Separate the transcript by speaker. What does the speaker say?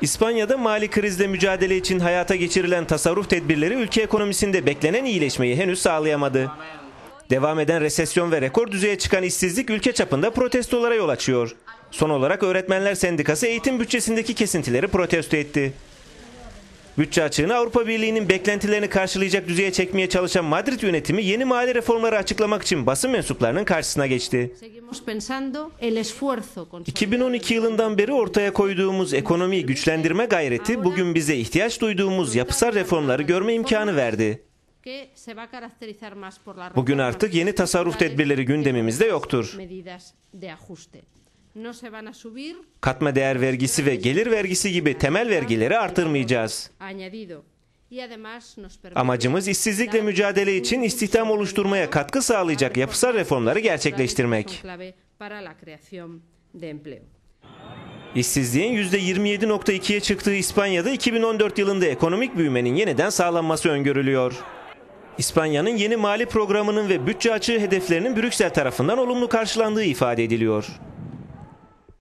Speaker 1: İspanya'da mali krizle mücadele için hayata geçirilen tasarruf tedbirleri ülke ekonomisinde beklenen iyileşmeyi henüz sağlayamadı. Devam eden resesyon ve rekor düzeye çıkan işsizlik ülke çapında protestolara yol açıyor. Son olarak Öğretmenler Sendikası eğitim bütçesindeki kesintileri protesto etti. Bütçe açığını Avrupa Birliği'nin beklentilerini karşılayacak düzeye çekmeye çalışan Madrid yönetimi yeni mali reformları açıklamak için basın mensuplarının karşısına geçti.
Speaker 2: Seguimos pensando el esfuerzo con
Speaker 1: 2012 yılından beri ortaya koyduğumuz ekonomiyi güçlendirme gayreti bugün bize ihtiyaç duyduğumuz yapısal reformları görme imkanı verdi. Bugün artık yeni tasarruf tedbirleri gündemimizde yoktur. Katma değer vergisi ve gelir vergisi gibi temel vergileri artırmayacağız. Amacımız işsizlikle mücadele için istihdam oluşturmaya katkı sağlayacak yapısal reformları gerçekleştirmek. İşsizliğin %27.2'ye çıktığı İspanya'da 2014 yılında ekonomik büyümenin yeniden sağlanması öngörülüyor. İspanya'nın yeni mali programının ve bütçe açığı hedeflerinin Brüksel tarafından olumlu karşılandığı ifade ediliyor.